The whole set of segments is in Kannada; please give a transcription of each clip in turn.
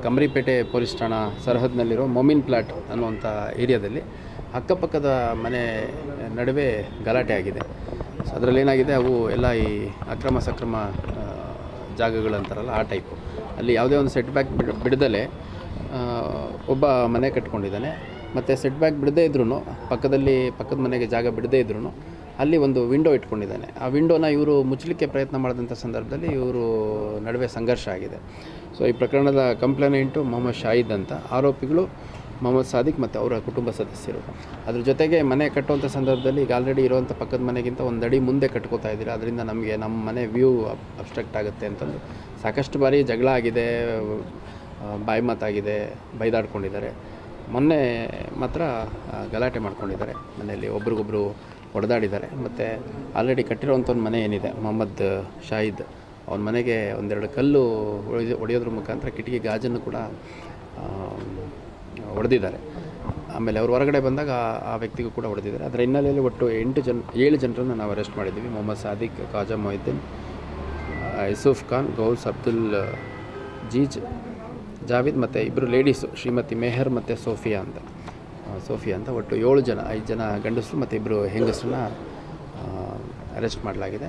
ಕಮರಿಪೇಟೆ ಪೊಲೀಸ್ ಠಾಣಾ ಸರಹದ್ನಲ್ಲಿರೋ ಮೊಮಿನ್ ಪ್ಲಾಟ್ ಅನ್ನುವಂಥ ಏರಿಯಾದಲ್ಲಿ ಅಕ್ಕಪಕ್ಕದ ಮನೆ ನಡುವೆ ಗಲಾಟೆ ಆಗಿದೆ. ಸೊ ಅದರಲ್ಲಿ ಏನಾಗಿದೆ, ಅವು ಎಲ್ಲ ಈ ಅಕ್ರಮ ಸಕ್ರಮ ಜಾಗಗಳಂತಾರಲ್ಲ ಆ ಟೈಪು ಅಲ್ಲಿ ಯಾವುದೇ ಒಂದು ಸೆಟ್ ಬ್ಯಾಕ್ ಬಿಡ್, ಬಿಡದಲೆ ಒಬ್ಬ ಮನೆ ಕಟ್ಕೊಂಡಿದ್ದಾನೆ. ಮತ್ತು ಸೆಟ್ ಬ್ಯಾಕ್ ಬಿಡದೇ ಇದ್ರೂ ಪಕ್ಕದಲ್ಲಿ, ಪಕ್ಕದ ಮನೆಗೆ ಜಾಗ ಬಿಡದೇ ಇದ್ರೂ ಅಲ್ಲಿ ಒಂದು ವಿಂಡೋ ಇಟ್ಕೊಂಡಿದ್ದಾನೆ. ಆ ವಿಂಡೋನ ಇವರು ಮುಚ್ಚಲಿಕ್ಕೆ ಪ್ರಯತ್ನ ಮಾಡಿದಂಥ ಸಂದರ್ಭದಲ್ಲಿ ಇವರು ನಡುವೆ ಸಂಘರ್ಷ ಆಗಿದೆ. ಸೊ ಈ ಪ್ರಕರಣದ ಕಂಪ್ಲೇನೆಂಟು ಮೊಹಮ್ಮದ್ ಶಾಹಿದ್ ಅಂತ ಆರೋಪಿಗಳು ಮೊಹಮ್ಮದ್ ಸಾದಿಕ್ ಮತ್ತು ಅವರ ಕುಟುಂಬ ಸದಸ್ಯರು. ಅದ್ರ ಜೊತೆಗೆ ಮನೆ ಕಟ್ಟುವಂಥ ಸಂದರ್ಭದಲ್ಲಿ ಈಗ ಆಲ್ರೆಡಿ ಇರುವಂಥ ಪಕ್ಕದ ಮನೆಗಿಂತ ಒಂದು ಅಡಿ ಮುಂದೆ ಕಟ್ಕೋತಾ ಇದ್ದೀರಾ, ಅದರಿಂದ ನಮಗೆ ನಮ್ಮ ಮನೆ ವ್ಯೂ ಅಬ್ಸ್ಟ್ರಕ್ಟ್ ಆಗುತ್ತೆ ಅಂತಂದು ಸಾಕಷ್ಟು ಬಾರಿ ಜಗಳ ಆಗಿದೆ ಬಾಯಿ ಮಾತಾಗಿದೆ ಬೈದಾಡ್ಕೊಂಡಿದ್ದಾರೆ. ಮೊನ್ನೆ ಮಾತ್ರ ಗಲಾಟೆ ಮಾಡ್ಕೊಂಡಿದ್ದಾರೆ. ಮನೆಯಲ್ಲಿ ಒಬ್ರಿಗೊಬ್ರು ಹೊಡೆದಾಡಿದ್ದಾರೆ. ಮತ್ತು ಆಲ್ರೆಡಿ ಕಟ್ಟಿರೋವಂಥ ಒಂದು ಮನೆ ಏನಿದೆ? ಮೊಹಮ್ಮದ್ ಶಾಹಿದ್. ಅವನ ಮನೆಗೆ ಒಂದೆರಡು ಕಲ್ಲು ಹೊಡೆಯೋದ್ರ ಮುಖಾಂತರ ಕಿಟಕಿ ಗಾಜನ್ನು ಕೂಡ ಹೊಡೆದಿದ್ದಾರೆ ಆಮೇಲೆ ಅವರು ಹೊರಗಡೆ ಬಂದಾಗ ಆ- ವ್ಯಕ್ತಿಗೂ ಕೂಡ ಹೊಡೆದಿದ್ದಾರೆ ಅದರ ಹಿನ್ನೆಲೆಯಲ್ಲಿ ಒಟ್ಟು ಎಂಟು ಜನ ಏಳು ಜನರನ್ನು ನಾವು ಅರೆಸ್ಟ್ ಮಾಡಿದ್ದೀವಿ. ಮೊಹಮ್ಮದ್ ಸಾದಿಕ್, ಖಾಜಾ ಮೊಹಿದ್ದೀನ್ ಯೂಸುಫ್ ಖಾನ್, ಗೌಸ್ ಅಬ್ದುಲ್, ಜೀಜ್ ಜಾವಿದ್ ಮತ್ತು ಇಬ್ಬರು ಲೇಡೀಸು ಶ್ರೀಮತಿ ಮೆಹರ್ ಮತ್ತು ಸೋಫಿಯಾ ಅಂತ. ಸೋಫಿಯಾ ಅಂತ ಒಟ್ಟು ಏಳು ಜನ, ಐದು ಜನ ಗಂಡಸರು ಮತ್ತು ಇಬ್ಬರು ಹೆಂಗಸರನ್ನ ಅರೆಸ್ಟ್ ಮಾಡಲಾಗಿದೆ.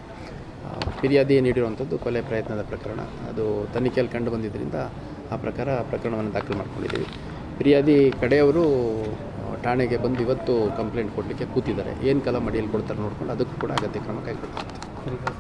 ಫಿರ್ಯಾದಿ ನೀಡಿರುವಂಥದ್ದು ಕೊಲೆ ಪ್ರಯತ್ನದ ಪ್ರಕರಣ. ಅದು ತನಿಖೆಯಲ್ಲಿ ಕಂಡು ಬಂದಿದ್ದರಿಂದ ಆ ಪ್ರಕಾರ ಪ್ರಕರಣವನ್ನು ದಾಖಲು ಮಾಡ್ಕೊಂಡಿದ್ದೀವಿ. ಫಿರ್ಯಾದಿ ಕಡೆಯವರು ಠಾಣೆಗೆ ಬಂದು ಇವತ್ತು ಕಂಪ್ಲೇಂಟ್ ಕೊಡಲಿಕ್ಕೆ ಕೂತಿದ್ದಾರೆ. ಏನು ಕಲಮ್ ಅಡಿಯಲ್ಲಿ ಕೊಡ್ತಾರೆ ನೋಡ್ಕೊಂಡು ಅದಕ್ಕೂ ಕೂಡ ಅಗತ್ಯ ಕ್ರಮ ಕೈಗೊಳ್ಳುತ್ತೆ